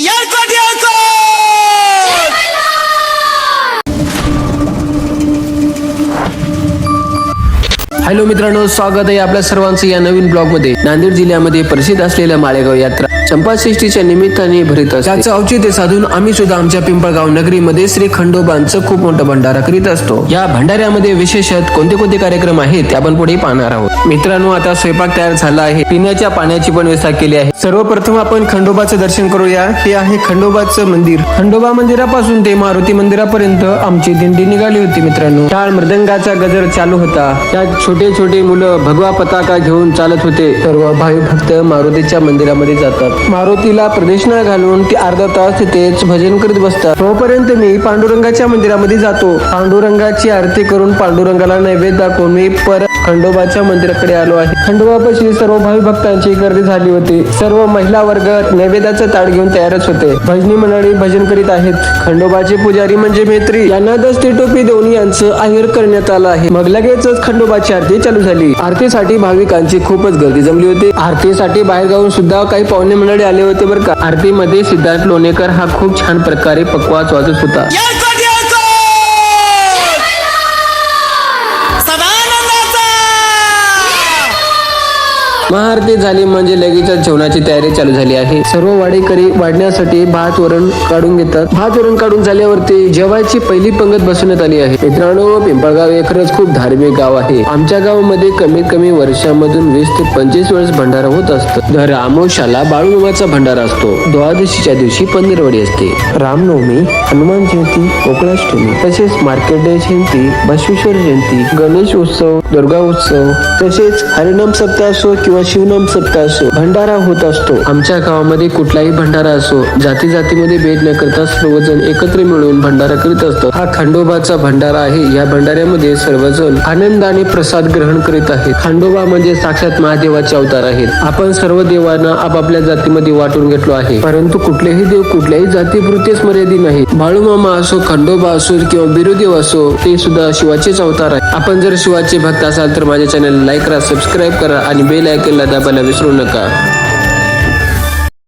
Yardım! Hello मित्रांनो स्वागत आहे आपल्या सर्वांचं या नवीन ब्लॉगमध्ये नांदेड जिल्ह्यामध्ये प्रसिद्ध असलेल्या माळेगाव यात्रा चंपाषष्ठीच्या निमित्ताने भरित असते. त्याचं औचित्य साधून आम्ही सुद्धा आमच्या पिंपळगाव नगरीमध्ये श्री खंडोबांचं खूप मोठं भंडारा करीत असतो. या भंडाऱ्यामध्ये विशेषत कोणते कोणते कार्यक्रम आहेत ते आपण पुढे पाहणार आहोत. मित्रांनो आता स्वयंपाक तयार झाला आहे. पिण्याच्या पाण्याची पण व्यवस्था केली आहे. सर्वप्रथम आपण खंडोबाचं दर्शन करूया. हे आहे खंडोबाचं मंदिर. खंडोबा मंदिरापासून ते मारुती मंदिरापर्यंत आमची दिंडी निघाली होती मित्रांनो. टाळ मृदंगाचा गजर चालू होता. त्या छोटे छोटे मुलं भगवा पताका घेऊन चालत होते. सर्व भावी भक्त मारुतीच्या मंदिरामध्ये जातात. मारुतीला प्रदक्षिणा घालून ते अर्धा तास तिथेच भजन करीत बसतात. तोपर्यंत मी पांडुरंगाच्या मंदिरामध्ये जातो. पांडुरंगाची आरती करून पांडुरंगाला नैवेद्य दाखवून मी परत खंडोबाच्या मंदिराकडे आलो आहे. खंडोबापाशी सर्व भावी भक्तांची गर्दी झाली होती. सर्व महिला वर्ग नैवेद्याचं ताट घेऊन तयारच होते. भजनी मंडळी भजन करीत आहेत. खंडोबाचे पुजारी म्हणजे मेत्री. यांना दस्ती टोपी देऊन यांचं आहेर करण्यात आलं आहे. मग लगेचच खंडोबाच्या आरती चालू झाली. आरतीसाठी भाविकांची खूपच गर्दी जमली होती. आरतीसाठी बाहेर गावून सुद्धा काही पाहुणे मंडळी आले होते बरं का? आरतीमध्ये सिद्धार्थ लोणेकर हा खूप छान प्रकारे पकवाज वाजत होता. महाआरती झाली म्हणजे लगेचच जेवणाची तयारी चालू झाली आहे. सर्व वाडेकरी वाढण्यासाठी भात वरण काढून घेतात. भात वरण काढून झाल्यावरती जेवायची पहिली पंगत बसवण्यात आली आहे. मित्रांनो पिंपळगाव हे खरंच खूप धार्मिक गाव आहे. आमच्या गावामध्ये कमीत कमी वर्षामधून वीस ते पंचवीस वेळेस भंडारा होत असतो. दर आमोशाला बाळूमामाचा भंडारा असतो. द्वादशीच्या दिवशी पंधरवडी असते. रामनवमी हनुमान जयंती कोकणाष्टमी तसेच मार्केट डे जयंती बसवेश्वर जयंती गणेश उत्सव दुर्गा उत्सव तसेच हरिनाम सप्ताह असो किंवा शिवनाम सप्ताह असो भंडारा होत असतो. आमच्या गावामध्ये कुठलाही भंडारा असो जाती जातीमध्ये भेद न करता सर्वजण एकत्र मिळून भंडारा करीत असतो. हा खंडोबाचा भंडारा आहे. या भंडाऱ्यामध्ये सर्वजण आनंदाने प्रसाद ग्रहण करीत आहेत. खंडोबा म्हणजे साक्षात महादेवाचे अवतार आहेत. आपण सर्व देवांना आपापल्या जातीमध्ये वाटून घेतलो आहे. परंतु कुठलेही देव कुठल्याही जातीपुरतेच मर्यादित नाही. बाळूमामा असो खंडोबा असो किंवा बिरुदेव असो ते सुद्धा शिवाचेच अवतार आहे आपण जर शिवाचे भक्त असाल तर माझ्या चॅनल लाईक करा सबस्क्राईब करा आणि बेल आयकनला दाबायला विसरू नका.